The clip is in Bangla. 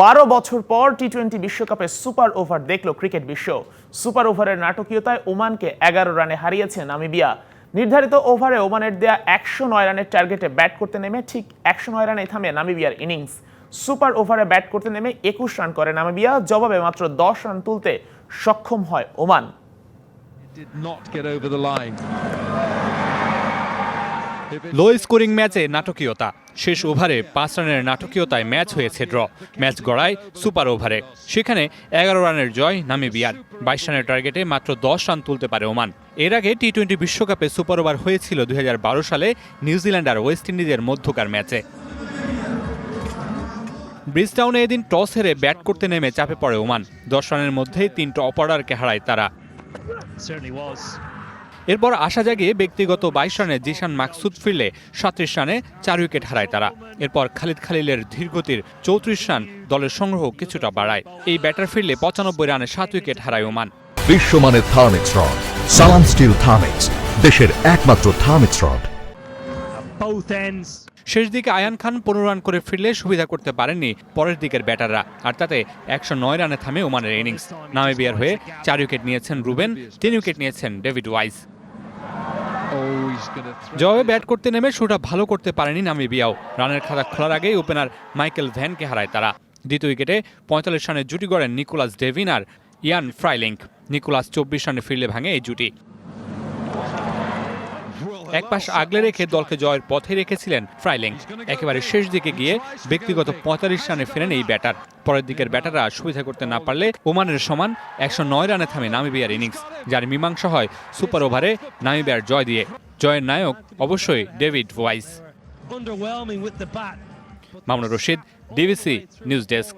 বারো বছর পর টি টোয়েন্টি বিশ্বকাপে সুপার ওভার দেখল ক্রিকেট বিশ্ব। সুপার ওভারের নাটকীয়তায় ওমানকে এগারো রানে হারিয়েছে নামিবিয়া। নির্ধারিত ওভারে ওমানের দেয়া একশো নয় রানের টার্গেটে ব্যাট করতে নেমে ঠিক একশো নয় রানে থামে নামিবিয়ার ইনিংস। সুপার ওভারে ব্যাট করতে নেমে একুশ রান করে নামিবিয়া, জবাবে মাত্র দশ রান তুলতে সক্ষম হয় ওমান। লো স্কোরিং ম্যাচে নাটকীয়তা। শেষ ওভারে পাঁচ রানের নাটকীয়তায় ম্যাচ হয়েছে ড্র। ম্যাচ গড়ায় সুপার ওভারে। সেখানে এগারো রানের জয়, নামিবিয়ার। বাইশ রানের টার্গেটে মাত্র দশ রান তুলতে পারে ওমান। এর আগে টি টোয়েন্টি বিশ্বকাপে সুপার ওভার হয়েছিল দুই হাজার বারো সালে নিউজিল্যান্ড আর ওয়েস্ট ইন্ডিজের মধ্যকার ম্যাচে। ব্রিজটাউনে এদিন টস হেরে ব্যাট করতে নেমে চাপে পড়ে ওমান। দশ রানের মধ্যেই তিন অপারারকে হারায় তারা. এরপর আশা জাগিয়ে ব্যক্তিগত বাইশ রানে জিশান মাকসুদ ফিরলে সাত্রিশ রানে চার উইকেট হারায় তারা। এরপর খালিদ খালিলের ধীরগতির চৌত্রিশ রান দলের সংগ্রহ কিছুটা বাড়ায়। এই ব্যাটার ফিরলে পঁচানব্বই রানে সাত উইকেট হারায় ওমান। বিশ্বমানের Thermex rod, Salam steel Thermex, দেশের একমাত্র থার্মিক্স রড. শেষ দিকে আয়ান খান পনেরো রান করে ফিরলে সুবিধা করতে পারেননি পরের দিকের ব্যাটাররা, আর তাতে একশো নয় রানে থামে ওমানের ইনিংস। নামিবিয়ার হয়ে চার উইকেট নিয়েছেন রুবেন, তিন উইকেট নিয়েছেন ডেভিড ওয়াইস। জবাবে ব্যাট করতে নেমে শুটা ভালো করতে পারেনি নামিবিয়াও। রানের খাতা খোলার আগেই ওপেনার মাইকেল ভ্যানকে হারায় তারা। দ্বিতীয় উইকেটে পঁয়তাল্লিশ রানে জুটি গড়েন নিকোলাস ডেভিন আর ইয়ান ফ্রাইলিঙ্ক। নিকোলাস চব্বিশ রানে ফিরলে ভাঙে এই জুটি। এক পাশ আগলে রেখে দলকে জয়ের পথে রেখেছিলেন ফ্রাইলিং। একেবারে শেষ দিকে গিয়ে ব্যক্তিগত পঁয়তাল্লিশ রানে ফেরেন এই ব্যাটার। পরের দিকের ব্যাটাররা সুবিধা করতে না পারলে ওমানের সমান একশো নয় রানে থামে নামিবিয়ার ইনিংস যার মীমাংসা হয় সুপার ওভারে নামিবিয়ার জয় দিয়ে। জয়ের নায়ক অবশ্যই David Weiss. Mamunur Rashid DBC news desk.